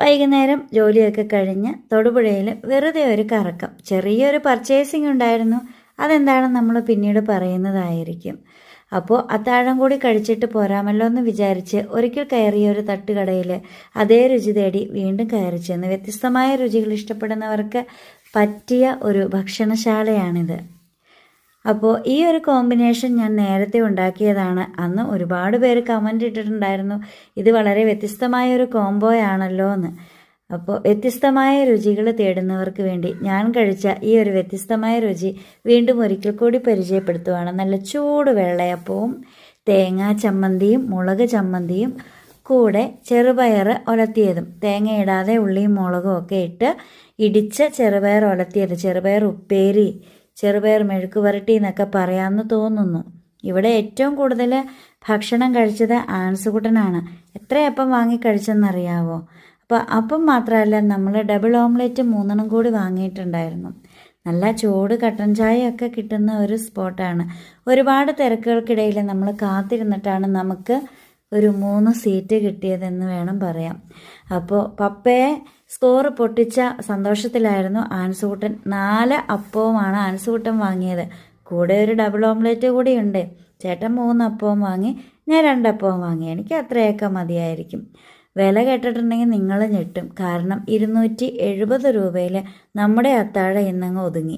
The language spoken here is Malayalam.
വൈകുന്നേരം ജോലിയൊക്കെ കഴിഞ്ഞ് തൊടുപുഴയിൽ വെറുതെ ഒരു കറക്കം ചെറിയൊരു പർച്ചേസിംഗ് ഉണ്ടായിരുന്നു. അതെന്താണെന്ന് നമ്മൾ പിന്നീട് പറയുന്നതായിരിക്കും. അപ്പോൾ അത്താഴം കൂടി കഴിച്ചിട്ട് പോരാമല്ലോ എന്ന് വിചാരിച്ച് ഒരിക്കൽ കയറിയ ഒരു തട്ടുകടയിൽ അതേ രുചി തേടി വീണ്ടും കയറി ചെന്ന് വ്യത്യസ്തമായ രുചികൾ ഇഷ്ടപ്പെടുന്നവർക്ക് പറ്റിയ ഒരു ഭക്ഷണശാലയാണിത്. അപ്പോൾ ഈ ഒരു കോമ്പിനേഷൻ ഞാൻ നേരത്തെ ഉണ്ടാക്കിയതാണ്. അന്ന് ഒരുപാട് പേര് കമന്റ് ഇട്ടിട്ടുണ്ടായിരുന്നു. ഇത് വളരെ വ്യത്യസ്തമായ ഒരു കോംബോയാണല്ലോ എന്ന്. അപ്പോൾ വ്യത്യസ്തമായ രുചികൾ തേടുന്നവർക്ക് വേണ്ടി ഞാൻ കഴിച്ച ഈ ഒരു വ്യത്യസ്തമായ രുചി വീണ്ടും ഒരിക്കൽ കൂടി പരിചയപ്പെടുത്തുവാണ്. നല്ല ചൂട് വെള്ളയപ്പവും തേങ്ങാ ചമ്മന്തിയും മുളക് ചമ്മന്തിയും കൂടെ ചെറുപയർ ഒലത്തിയതും. തേങ്ങ ഇടാതെ ഉള്ളിയും മുളകും ഒക്കെ ഇട്ട് ഇടിച്ച ചെറുപയർ ഒലത്തിയത്. ചെറുപയർ ഉപ്പേരി ചെറുപയർ മെഴുക്ക് വരട്ടി എന്നൊക്കെ പറയാമെന്ന് തോന്നുന്നു. ഇവിടെ ഏറ്റവും കൂടുതൽ ഭക്ഷണം കഴിച്ചത് ആൻസുകുട്ടനാണ്. എത്രയപ്പം വാങ്ങി കഴിച്ചെന്നറിയാവോ? അപ്പോൾ അപ്പം മാത്രമല്ല നമ്മൾ ഡബിൾ ഓംലെറ്റ് മൂന്നെണ്ണം കൂടി വാങ്ങിയിട്ടുണ്ടായിരുന്നു. നല്ല ചൂട് കട്ടൻ ചായയൊക്കെ കിട്ടുന്ന ഒരു സ്പോട്ടാണ്. ഒരുപാട് തിരക്കുകൾക്കിടയിൽ നമ്മൾ കാത്തിരുന്നിട്ടാണ് നമുക്ക് ഒരു മൂന്ന് സീറ്റ് കിട്ടിയതെന്ന് വേണം പറയാം. അപ്പോൾ പപ്പയെ സ്കോർ പൊട്ടിച്ച സന്തോഷത്തിലായിരുന്നു ആൻസുകൂട്ടൻ നാല് അപ്പവുമാണ് ആൻസുകൂട്ടൻ വാങ്ങിയത്. കൂടെ ഒരു ഡബിൾ ഓംലെറ്റ് കൂടി ഉണ്ട് ചേട്ടൻ മൂന്ന് അപ്പവും വാങ്ങി ഞാൻ രണ്ടപ്പവും വാങ്ങി. എനിക്ക് അത്രയൊക്കെ മതിയായിരിക്കും. വില കേട്ടിട്ടുണ്ടെങ്കിൽ നിങ്ങൾ ഞെട്ടും. കാരണം ഇരുന്നൂറ്റി എഴുപത് രൂപയിൽ നമ്മുടെ അത്താഴ ഇന്നങ്ങ് ഒതുങ്ങി.